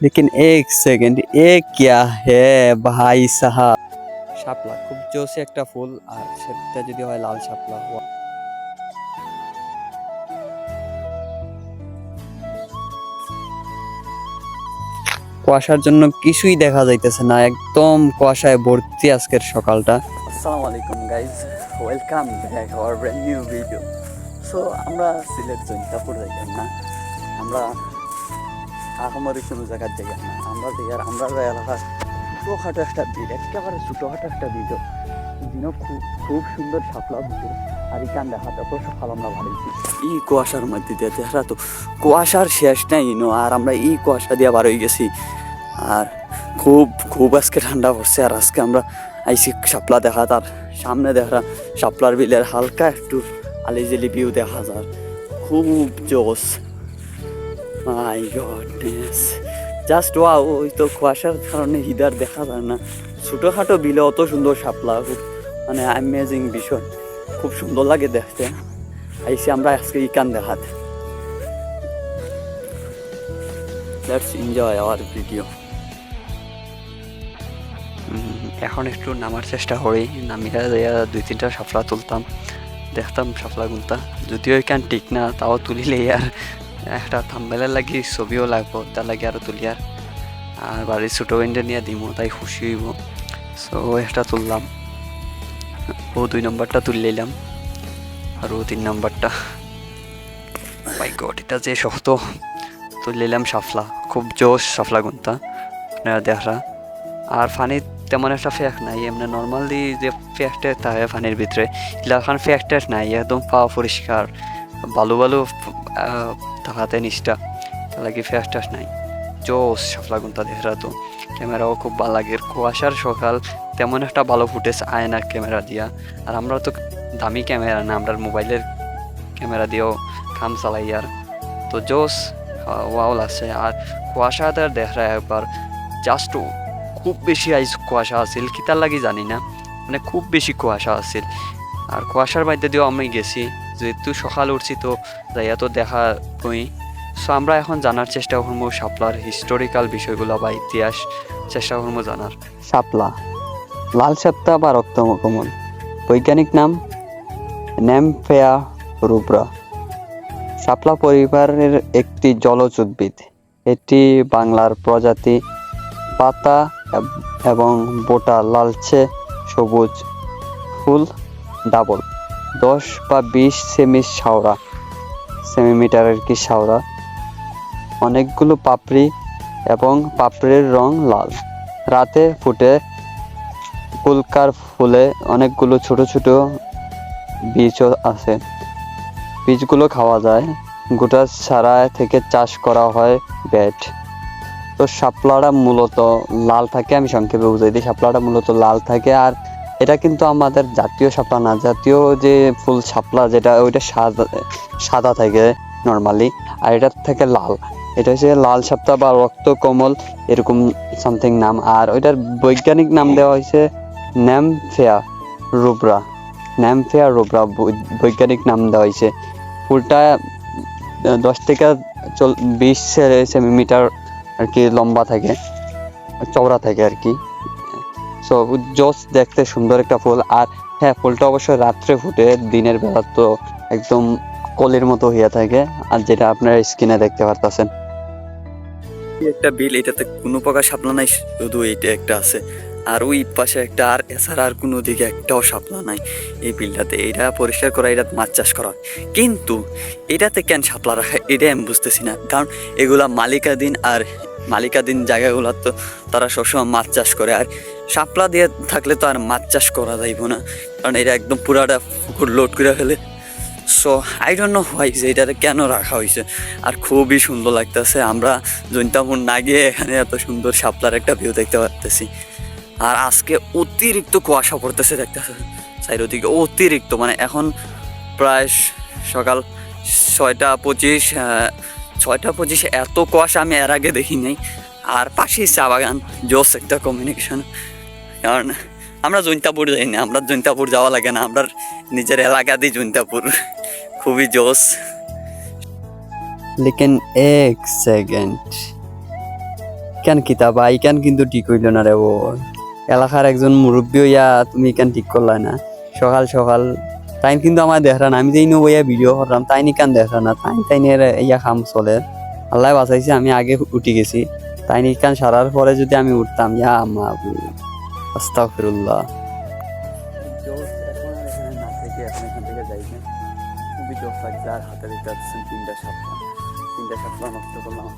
लेकिन एक सेकंड ये क्या है भाई साहब শাপলা খুব জোসে একটা ফুল আর সেটা যদি হয় লাল শাপলা কুয়াশার জন্য কিছুই দেখা যাইতেছে না একদম কুয়াশায় ভর্তি আজকের সকালটা আসসালামু আলাইকুম guys welcome back our brand new video so আমরা সিলেট জৈন্তাপুর যাইলাম না আমরা আহামরি কোনো জায়গার জায়গা না আমরা জায়গার আমরা যে এলাকার ছোটোখাটো একটা বিল একেবারে ছোটোখাটো একটা বিল দিনও খুব খুব সুন্দর শাপলা ভিতরে আর ইকান দেখা যত সকাল আমরা বাড়িছি ই কুয়াশার মধ্যে দিয়ে দেখা তো কুয়াশার শেষ নাই ইনো আর আমরা ই কুয়াশা দিয়ে বার হয়ে গেছি। আর খুব খুব আজকে ঠান্ডা পড়ছে, আর আজকে আমরা আইসি সাপলা দেখা, তার সামনে দেখা সাপলার বিলের হালকা একটু আলিজেলি ভিউ দেখা যায় খুব জোস মাই গডনেস জাস্ট ওয়াও ওই তো কুয়াশার কারণে হিদার দেখা যায় না। ছোটোখাটো বিলে অত সুন্দর সাপলা খুব মানে অ্যামেজিং বিষয় খুব সুন্দর লাগে দেখতে। আইসি আমরা আজকে ইকান দেখাতে। লেটস এনজয় আওয়ার ভিডিও এখন একটু নামার চেষ্টা করি। যাইয়া দুই তিনটা সাফলা তুলতাম। দেখতাম সাফলাগুলতা যদিও এখান ঠিক না, তাও তুলিলে আর একটা থাম্বেলের লাগি, ছবিও লাগবো তার লাগে আরও তুলি আর বাড়ির ছোটো উইন্ডে নিয়ে দিমো তাই খুশি হইব। সো একটা তুললাম। ও দুই নম্বরটা তুলে নিলাম আর ও তিন নম্বরটা মাই গড এটা যে শক্ত তুলে নিলাম সাফলা খুব জোশ সাফলা গুনতা আপনারা দেখা আর ফানি তেমন একটা ফ্যাক নাই। এমনি নর্মালি যে ফ্যাকটা থাকে ফানির ভিতরে এলাকান ফ্যাকটার নাই। একদম পাওয়া পরিষ্কার বালু বালু আহ, থাকাতে নিচটা তার লাগে ফ্যাকটাস নাই? জোস সাফলা গুনতা দেখা তো। ক্যামেরাও খুব ভালো লাগে। কুয়াশার সকাল তেমন একটা ভালো ফুটেজ আয় না ক্যামেরা দিয়া। আর আমরা তো দামি ক্যামেরা না আমরা মোবাইলের ক্যামেরা দিয়েও কাম চালাই আর। তো জোস ওয়াও লাগছে। আর কুয়াশাটা দেখা একবার জাস্ট খুব বেশি আইস কুয়াশা আছিল কিতার লাগে জানি না। মানে খুব বেশি কুয়াশা আছিল। আর কুয়াশার মধ্যে দিয়েও আমি গেছি। যেহেতু সকাল উঠছি তো যাইয়া তো দেখা বই সো আমরা এখন জানার চেষ্টা করব শাপলার হিস্টোরিক্যাল বিষয়গুলো বা ইতিহাস, চেষ্টা করব জানার। শাপলা, লাল সাপ্তা বা রক্তকমল বৈজ্ঞানিক নাম ন্যামফেয়া রুব্রা। শাপলা পরিবারের একটি জলজ উদ্ভিদ। এটি বাংলার প্রজাতি পাতা এবং বোটা লালচে, সবুজ ফুল, ডাবল। দশ বা বিশ সেমি শাওরা সেমিমিটারের কি শাওরা অনেকগুলো পাপড়ি এবং পাপড়ির রং লাল। রাতে ফুটে পুলকার ফুলে অনেকগুলো ছোট ছোট বীজও আছে। বীজগুলো খাওয়া যায়। গোটা ছাড়া থেকে চাষ করা হয় বেড তো শাপলাটা মূলত লাল থাকে, আমি সংক্ষেপে বুঝাই দিই। শাপলাটা মূলত লাল থাকে আর এটা কিন্তু আমাদের জাতীয় শাপলা না, জাতীয় যে ফুল শাপলা যেটা, ওইটা সাদা সাদা থাকে নর্মালি আর এটার থেকে লাল। এটা হচ্ছে লাল শাপলা বা রক্ত কমল, এরকম সামথিং নাম। আর ওইটার বৈজ্ঞানিক নাম দেওয়া হয়েছে ন্যামফেয়া রুবরা। ন্যামফেয়া রুব্রা বৈজ্ঞানিক নাম দেওয়া হয়েছে। ফুলটা দশ থেকে চল, বিশ সেমিমিটার আর কি লম্বা থাকে, চওড়া থাকে আর কি। সো জোস দেখতে সুন্দর একটা ফুল। আর হ্যাঁ ফুলটা অবশ্যই রাত্রে ফুটে, দিনের বেলা তো একদম কলের মতো হইয়া থাকে, আর যেটা আপনারা স্ক্রিনে দেখতে পারতেছেন। একটা বিল, এটাতে কোনো প্রকার শাপলা নাই, শুধু এইটা একটা আছে। আর ওই পাশে একটা আর, এছাড়া আর কোনো দিকে একটাও সাপলা নাই। এই বিলটাতে এটা পরিষ্কার করা এটা মাছ চাষ করা। কিন্তু এটাতে কেন সাপলা রাখা, এটাই আমি বুঝতেছি না। কারণ এগুলা মালিকাধীন, আর মালিকাধীন জায়গাগুলো তো তারা সবসময় মাছ চাষ করে। আর শাপলা দিয়ে থাকলে তো আর মাছ চাষ করা যাইব না, কারণ এটা একদম পুরাটা পুকুর লোড করে ফেলে। So I don't know why যে এটাতে কেন রাখা হয়েছে। আর খুবই সুন্দর লাগতেছে, আমরা জৈন্তাপুর না গিয়ে এখানে এত সুন্দর শাপলার একটা ভিউ দেখতে পারতেছি। আর আজকে অতিরিক্ত কুয়াশা পড়তেছে দেখতেছে চারিদিকে অতিরিক্ত মানে এখন প্রায় সকাল ছয়টা পঁচিশ ছয়টা পঁচিশে, এত কুয়াশা আমি এর আগে দেখি নাই। আর পাশেই চা বাগান, জোস একটা কমিউনিকেশন কারণ আমরা জৈন্তাপুর যাই না, আমরা জৈন্তাপুর যাওয়া লাগে না, আমরা নিজের এলাকা দিই জৈন্তাপুর। খুবই জোস। লেকিন এক সেকেন্ড। কেন কিতাব আই কেন কিন্তু ঠিক হইল না রে ও? এলাকার একজন মুরব্বী হইয়া তুমি কেন ঠিক করলাই না? সকাল সকাল। তাই কিন্তু আমার দেখরা না। আমি যেই নব ইয়া ভিডিও করলাম তাই নি কেন দেখরা না? তাই তাই ইয়া খাম চলে। আল্লাহ বাঁচাইছে, আমি আগে উঠি গেছি। তাই নি কেন সারার পরে যদি আমি উঠতাম, ইয়া মা আমা আস্তাগফিরুল্লাহ। খুবই জোর লাগছে আর হাতে দিতে পারছেন তিনটা সাপলা তিনটা সাপলা নষ্ট করলাম।